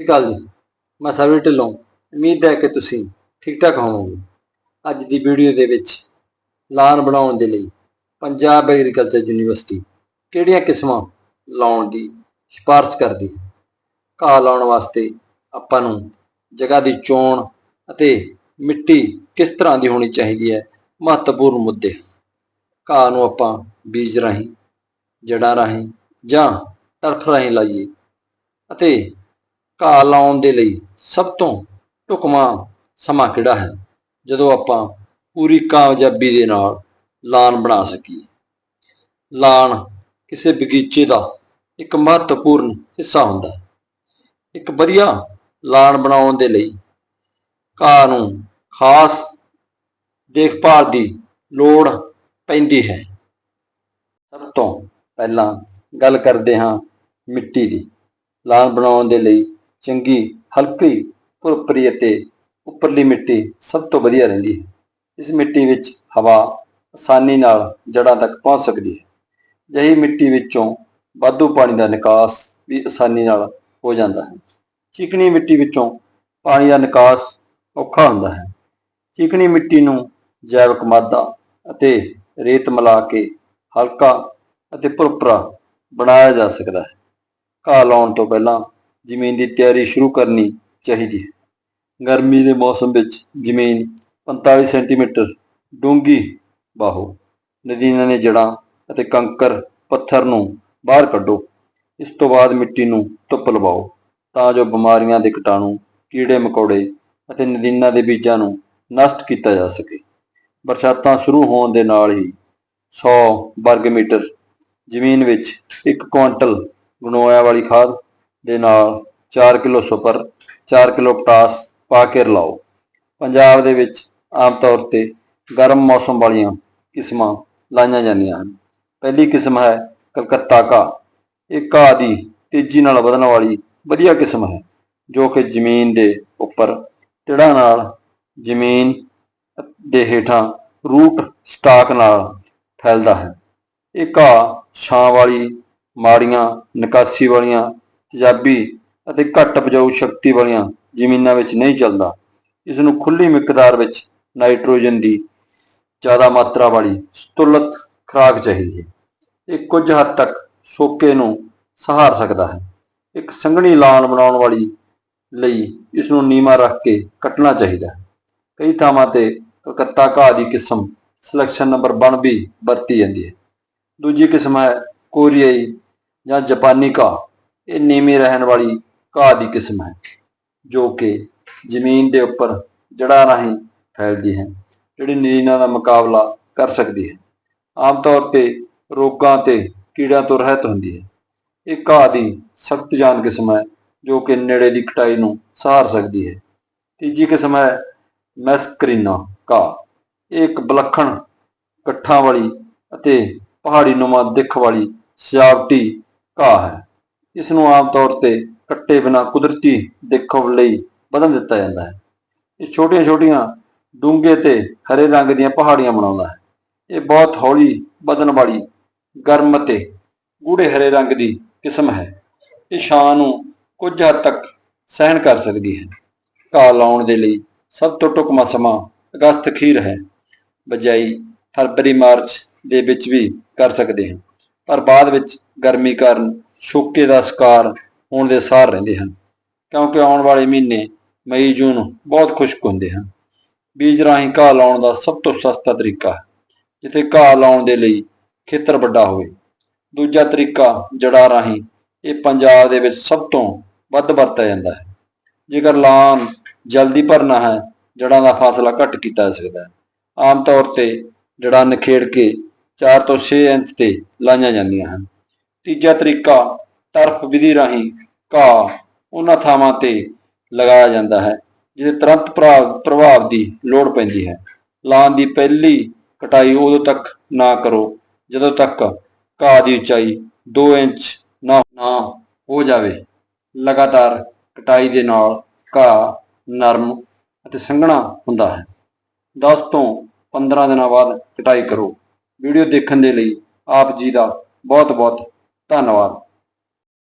ਸਤਿ ਸ਼੍ਰੀ ਅਕਾਲ ਜੀ। ਮੈਂ ਸਰਵੀ ਢਿੱਲੋਂ। ਉਮੀਦ ਹੈ ਕਿ ਤੁਸੀਂ ਠੀਕ ਠਾਕ ਹੋਵੋਗੇ। ਅੱਜ ਦੀ ਵੀਡੀਓ ਦੇ ਵਿੱਚ ਲਾਨ ਬਣਾਉਣ ਦੇ ਲਈ ਪੰਜਾਬ ਐਗਰੀਕਲਚਰ ਯੂਨੀਵਰਸਿਟੀ ਕਿਹੜੀਆਂ ਕਿਸਮਾਂ ਲਾਉਣ ਦੀ ਸਿਫਾਰਸ਼ ਕਰਦੀ ਹੈ। ਘਾਹ ਲਾਉਣ ਵਾਸਤੇ ਆਪਾਂ ਨੂੰ ਜਗ੍ਹਾ ਦੀ ਚੋਣ ਅਤੇ ਮਿੱਟੀ ਕਿਸ ਤਰ੍ਹਾਂ ਦੀ ਹੋਣੀ ਚਾਹੀਦੀ ਹੈ, ਮਹੱਤਵਪੂਰਨ ਮੁੱਦੇ ਘਾਹ ਨੂੰ ਆਪਾਂ ਬੀਜ ਰਾਹੀਂ, ਜੜਾਂ ਰਾਹੀਂ ਜਾਂ ਟਰਫ ਰਾਹੀਂ ਲਾਈਏ ਅਤੇ ਘਾਹ ਲਾਉਣ ਦੇ ਲਈ ਸਭ ਤੋਂ ਢੁਕਵਾਂ ਸਮਾਂ ਕਿਹੜਾ ਹੈ? ਜਦੋਂ ਆਪਾਂ ਪੂਰੀ ਕਾਮਯਾਬੀ ਦੇ ਨਾਲ ਲਾਨ ਬਣਾ ਸਕੀਏ। ਲਾਨ ਕਿਸੇ ਬਗੀਚੇ ਦਾ ਇੱਕ ਮਹੱਤਵਪੂਰਨ ਹਿੱਸਾ ਹੁੰਦਾ ਹੈ। ਇੱਕ ਵਧੀਆ ਲਾਨ ਬਣਾਉਣ ਦੇ ਲਈ ਘਾਹ ਨੂੰ ਖਾਸ ਦੇਖਭਾਲ ਦੀ ਲੋੜ ਪੈਂਦੀ ਹੈ। ਸਭ ਤੋਂ ਪਹਿਲਾਂ ਗੱਲ ਕਰਦੇ ਹਾਂ ਮਿੱਟੀ ਦੀ। ਲਾਨ ਬਣਾਉਣ ਦੇ ਲਈ ਚੰਗੀ, ਹਲਕੀ, ਭੁਰਭਰੀ ਅਤੇ ਉੱਪਰਲੀ ਮਿੱਟੀ ਸਭ ਤੋਂ ਵਧੀਆ ਰਹਿੰਦੀ ਹੈ। ਇਸ ਮਿੱਟੀ ਵਿੱਚ ਹਵਾ ਆਸਾਨੀ ਨਾਲ ਜੜ੍ਹਾਂ ਤੱਕ ਪਹੁੰਚ ਸਕਦੀ ਹੈ। ਜਹੀ ਮਿੱਟੀ ਵਿੱਚੋਂ ਵਾਧੂ ਪਾਣੀ ਦਾ ਨਿਕਾਸ ਵੀ ਆਸਾਨੀ ਨਾਲ ਹੋ ਜਾਂਦਾ ਹੈ। ਚੀਕਣੀ ਮਿੱਟੀ ਵਿੱਚੋਂ ਪਾਣੀ ਦਾ ਨਿਕਾਸ ਔਖਾ ਹੁੰਦਾ ਹੈ। ਚੀਕਣੀ ਮਿੱਟੀ ਨੂੰ ਜੈਵਿਕ ਮਾਦਾ ਅਤੇ ਰੇਤ ਮਿਲਾ ਕੇ ਹਲਕਾ ਅਤੇ ਭੁਰਭੁਰਾ ਬਣਾਇਆ ਜਾ ਸਕਦਾ ਹੈ। ਘਾਹ ਲਾਉਣ ਤੋਂ ਪਹਿਲਾਂ ਜ਼ਮੀਨ ਦੀ ਤਿਆਰੀ ਸ਼ੁਰੂ ਕਰਨੀ ਚਾਹੀਦੀ ਹੈ। ਗਰਮੀ ਦੇ ਮੌਸਮ ਵਿੱਚ ਜ਼ਮੀਨ 45 ਸੈਂਟੀਮੀਟਰ ਡੂੰਘੀ ਬਾਹੋ ਨਦੀਨਾਂ ਦੇ ਜੜਾਂ ਅਤੇ ਕੰਕਰ ਪੱਥਰ ਨੂੰ ਬਾਹਰ ਕੱਢੋ। ਇਸ ਤੋਂ ਬਾਅਦ ਮਿੱਟੀ ਨੂੰ ਧੁੱਪ ਲਵਾਓ ਤਾਂ ਜੋ ਬਿਮਾਰੀਆਂ ਦੇ ਕੀਟਾਣੂ, ਕੀੜੇ ਮਕੌੜੇ ਅਤੇ ਨਦੀਨਾਂ ਦੇ ਬੀਜਾਂ ਨੂੰ ਨਸ਼ਟ ਕੀਤਾ ਜਾ ਸਕੇ। ਬਰਸਾਤਾਂ ਸ਼ੁਰੂ ਹੋਣ ਦੇ ਨਾਲ ਹੀ 100 ਵਰਗ ਮੀਟਰ ਜ਼ਮੀਨ ਵਿੱਚ 1 ਕੁਇੰਟਲ ਗਨੋਇਆ ਵਾਲੀ ਖਾਦ ਦੇ ਨਾਲ 4 ਕਿਲੋ ਸੁਪਰ 4 ਕਿਲੋ ਪਟਾਸ ਪਾ ਕੇ ਰਲਾਓ। ਪੰਜਾਬ ਦੇ ਵਿੱਚ ਆਮ ਤੌਰ ਤੇ ਗਰਮ ਮੌਸਮ ਵਾਲੀਆਂ ਕਿਸਮਾਂ ਲਾਈਆਂ ਜਾਂਦੀਆਂ ਹਨ। ਪਹਿਲੀ ਕਿਸਮ ਹੈ ਕਲਕੱਤਾ ਘਾਹ। ਇਹ ਘਾਹ ਦੀ ਤੇਜ਼ੀ ਨਾਲ ਵਧਣ ਵਾਲੀ ਵਧੀਆ ਕਿਸਮ ਹੈ, ਜੋ ਕਿ ਜ਼ਮੀਨ ਦੇ ਉੱਪਰ ਤਿੜਾਂ ਨਾਲ, ਜ਼ਮੀਨ ਦੇ ਹੇਠਾਂ ਰੂਟ ਸਟਾਕ ਨਾਲ ਫੈਲਦਾ ਹੈ। ਇਹ ਘਾਹ ਛਾਂ ਵਾਲੀ, ਮਾੜੀਆਂ, ਨਿਕਾਸੀ ਵਾਲੀਆਂ ਤੇਜ਼ਾਬੀ ਅਤੇ ਘੱਟ ਉਪਜਾਊ ਸ਼ਕਤੀ ਵਾਲੀਆਂ ਜ਼ਮੀਨਾਂ ਵਿੱਚ ਨਹੀਂ ਚੱਲਦਾ। ਇਸ ਨੂੰ ਖੁੱਲੀ ਮਿਕਦਾਰ ਵਿੱਚ ਨਾਈਟ੍ਰੋਜਨ ਦੀ ਜ਼ਿਆਦਾ ਮਾਤਰਾ ਵਾਲੀ ਸਤੁਲਤ ਖੁਰਾਕ ਚਾਹੀਦੀ ਹੈ। ਇਹ ਕੁਝ ਹੱਦ ਤੱਕ ਸੋਕੇ ਨੂੰ ਸਹਾਰ ਸਕਦਾ ਹੈ। ਇੱਕ ਸੰਘਣੀ ਲਾਣ ਬਣਾਉਣ ਵਾਲੀ ਲਈ ਇਸ ਨੂੰ ਨੀਮਾ ਰੱਖ ਕੇ ਕੱਟਣਾ ਚਾਹੀਦਾ ਹੈ। ਕਈ ਥਾਵਾਂ ਤੇ ਕਲਕੱਤਾ ਘਾਹ ਦੀ ਕਿਸਮ ਸਿਲੈਕਸ਼ਨ ਨੰਬਰ 1 ਵੀ ਵਰਤੀ ਜਾਂਦੀ ਹੈ। ਦੂਜੀ ਕਿਸਮ ਹੈ ਕੋਰੀਆਈ ਜਾਂ ਜਾਪਾਨੀ ਘਾਹ। ਇਹ ਨੀਵੀਂ ਰਹਿਣ ਵਾਲੀ ਘਾਹ ਦੀ ਕਿਸਮ ਹੈ, ਜੋ ਕਿ ਜ਼ਮੀਨ ਦੇ ਉੱਪਰ ਜੜ੍ਹਾਂ ਰਾਹੀਂ ਫੈਲਦੀ ਹੈ, ਜਿਹੜੀ ਨਦੀਨਾਂ ਦਾ ਮੁਕਾਬਲਾ ਕਰ ਸਕਦੀ ਹੈ। ਆਮ ਤੌਰ ਤੇ ਰੋਗਾਂ ਤੇ ਕੀੜਿਆਂ ਤੋਂ ਰਹਿਤ ਹੁੰਦੀ ਹੈ। ਇਹ ਘਾਹ ਦੀ ਸਖਤ ਜਾਨ ਕਿਸਮ ਹੈ, ਜੋ ਕਿ ਨੇੜੇ ਦੀ ਕਟਾਈ ਨੂੰ ਸਹਾਰ ਸਕਦੀ ਹੈ। ਤੀਜੀ ਕਿਸਮ ਹੈ ਮੈਸਕਰੀਨਾ ਘਾਹ। ਇਹ ਇੱਕ ਵਿਲੱਖਣ ਕੱਠਾਂ ਵਾਲੀ ਅਤੇ ਪਹਾੜੀ ਨੁਮਾ ਦਿੱਖ ਵਾਲੀ ਸਜਾਵਟੀ ਘਾਹ ਹੈ। ਇਸ ਨੂੰ ਆਮ ਤੌਰ ਤੇ ਕੱਟੇ ਬਿਨਾ ਕੁਦਰਤੀ ਦਿੱਖ ਲਈ ਵਧਣ ਦਿੱਤਾ ਜਾਂਦਾ ਹੈ। ਇਹ ਛੋਟੀਆਂ ਛੋਟੀਆਂ ਡੂੰਘੇ ਤੇ ਹਰੇ ਰੰਗ ਦੀਆਂ ਪਹਾੜੀਆਂ ਬਣਾਉਂਦਾ ਹੈ। ਇਹ ਬਹੁਤ ਹੌਲੀ ਵਧਣ ਵਾਲੀ ਗਰਮ ਅਤੇ ਗੂੜੇ ਹਰੇ ਰੰਗ ਦੀ ਕਿਸਮ ਹੈ। ਇਹ ਛਾਂ ਨੂੰ ਕੁਝ ਹੱਦ ਤੱਕ ਸਹਿਣ ਕਰ ਸਕਦੀ ਹੈ। ਘਾਹ ਲਾਉਣ ਦੇ ਲਈ ਸਭ ਤੋਂ ਢੁਕਵਾਂ ਸਮਾਂ ਅਗਸਤ ਖੀਰ ਹੈ। ਬਜਾਈ ਫਰਵਰੀ ਮਾਰਚ ਦੇ ਵਿੱਚ ਵੀ ਕਰ ਸਕਦੇ ਹਾਂ। ਪਰ ਬਾਅਦ ਵਿੱਚ ਗਰਮੀ ਕਾਰਨ ਸ਼ੋਕੇ ਦਾ ਸ਼ਿਕਾਰ ਹੋਣ ਦੇ ਸਾਰ ਰਹਿੰਦੇ ਹਨ। ਕਿਉਂਕਿ ਆਉਣ ਵਾਲੇ ਮਹੀਨੇ ਮਈ, ਜੂਨ ਬਹੁਤ ਖੁਸ਼ਕ ਹੁੰਦੇ ਹਨ। ਬੀਜ ਰਾਹੀਂ ਘਾਹ ਲਾਉਣ ਦਾ ਸਭ ਤੋਂ ਸਸਤਾ ਤਰੀਕਾ ਹੈ, ਜਿੱਥੇ ਘਾਹ ਲਾਉਣ ਦੇ ਲਈ ਖੇਤਰ ਵੱਡਾ ਹੋਵੇ। ਦੂਜਾ ਤਰੀਕਾ ਜੜ੍ਹਾਂ ਰਾਹੀਂ ਇਹ ਪੰਜਾਬ ਦੇ ਵਿੱਚ ਸਭ ਤੋਂ ਵੱਧ ਵਰਤਿਆ ਜਾਂਦਾ ਹੈ। ਜੇਕਰ ਲਾਨ ਜਲਦੀ ਭਰਨਾ ਹੈ, ਜੜ੍ਹਾਂ ਦਾ ਫਾਸਲਾ ਘੱਟ ਕੀਤਾ ਜਾ ਸਕਦਾ ਹੈ। ਆਮ ਤੌਰ ਤੇ ਜੜ੍ਹਾਂ ਨਿਖੇੜ ਕੇ 4 ਤੋਂ 6 ਇੰਚ ਤੇ ਲਾਈਆਂ ਜਾਂਦੀਆਂ ਹਨ। ਤੀਜਾ ਤਰੀਕਾ ਤਰਫ ਵਿਧੀ ਰਾਹੀਂ ਘਾਹ ਉਹਨਾਂ ਥਾਵਾਂ ਤੇ ਲਗਾਇਆ ਜਾਂਦਾ ਹੈ ਜਿੱਥੇ ਤੁਰੰਤ ਪ੍ਰਭਾਵ ਪ੍ਰਭਾਵ ਦੀ ਲੋੜ ਪੈਂਦੀ ਹੈ। ਲਾਨ ਦੀ ਪਹਿਲੀ ਕਟਾਈ ਉਦੋਂ ਤੱਕ ਨਾ ਕਰੋ, ਜਦੋਂ ਤੱਕ ਘਾਹ ਦੀ ਉਚਾਈ 2 ਇੰਚ ਨਾ ਨਾ ਹੋ ਜਾਵੇ। ਲਗਾਤਾਰ ਕਟਾਈ ਦੇ ਨਾਲ ਘਾਹ ਨਰਮ ਅਤੇ ਸੰਘਣਾ ਹੁੰਦਾ ਹੈ। 10 ਤੋਂ 15 ਦਿਨਾਂ ਬਾਅਦ ਕਟਾਈ ਕਰੋ। ਵੀਡੀਓ ਦੇਖਣ ਦੇ ਲਈ ਆਪ ਜੀ ਦਾ ਬਹੁਤ ਬਹੁਤ ਧੰਨਵਾਦ।